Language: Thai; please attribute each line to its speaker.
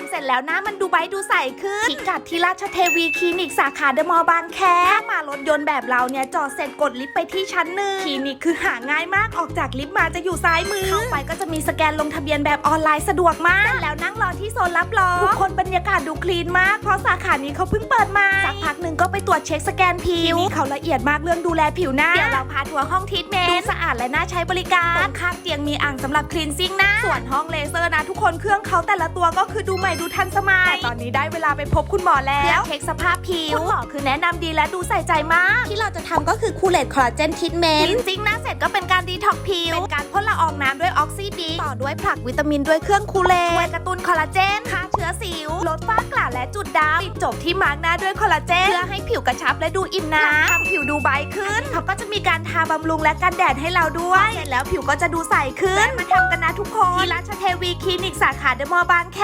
Speaker 1: ำเสร็จแล้วหน้ามันดูใบดูใสขึ้นพิกัดที่ราชเทวีคลินิกสาขาเดอะมอลล์บางแคถ้ามารถยนต์แบบเราเนี่ยจอดเสร็จกดลิฟต์ไปที่ชั้นหนึ่งคลินิกคือหาง่ายมากออกจากลิฟต์มาจะอยู่ซ้ายมือเข้าไปก็จะมีสแกนลงทะเบียนแบบออนไลน์สะดวกมากเสร็จแล้วนั่งรอที่โซนรับรองทุกคนบรรยากาศดูคลีนมากเพราะสาขานี้เขาเพิ่งเปิดมาสักพักหนึ่งก็ไปตรวจเช็คสแกนผิวที่นี่เขาละเอียดมากเรื่องดูแลผิวหน้าเดี๋ยวเราพาทัวร์ห้องทรีทเมนต์ดูสะอาดและน่าใช้บริการตรงข้างเตียงมีอ่างสำหรับคลีนซิ่งหน้าส่วนห้องเลเซอร์นะทุกคนเครื่องเขาแต่ละตัวก็คือดูใหม่ดูทันสมัยแต่ตอนนี้ได้เวลาไปพบคุณหมอแล้วเช็คสภาพผิว คุณหมอคือแนะนำดีและดูใส่ใจมาก ที่เราจะทำก็คือคูเลตคอลลาเจนทิทเมนต์คลีนซิ่งหน้าเสร็จก็เป็นการดีท็อกผิว เป็นการพ่นละอองน้ำด้วยออกซิบีต่อด้วยผลักวิตามินด้วยเครื่องคูเลตช่วยกระตุ้นคอลลาเจนฆ่าเชื้อสิว ลดฝ้ากระและจุดดำปิดจบที่มาร์กหน้าด้วยคอลลาเจน เพื่อให้ผิวกระชับและดูอิ่มน้ำทำผิวดูใบขึ้น เขาก็จะมีการทาบำรุงและกันแดดให้เราด้วยเสร็จแล้วผิวก็จะดูใสขึ้น มาทำกันนะทุกคนที่ราชเทวีคลินิกสาขาเดอะมอลล์บางแค